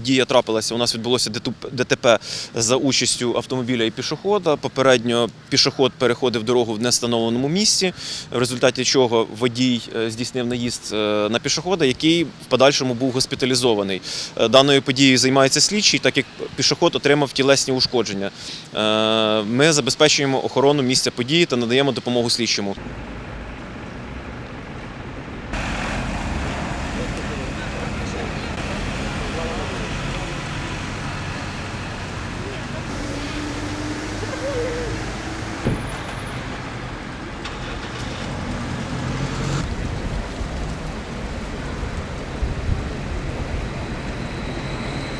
Дія трапилася. У нас відбулося ДТП ДТП за участю автомобіля і пішохода. Попередньо пішоход переходив дорогу в нестановленому місці, в результаті чого водій е, здійснив наїзд е, на пішохода, який в подальшому був госпіталізований. Е, даною подією займається слідчий, так як пішоход отримав тілесні ушкодження. Ми забезпечуємо охорону місця події та надаємо допомогу слідчому.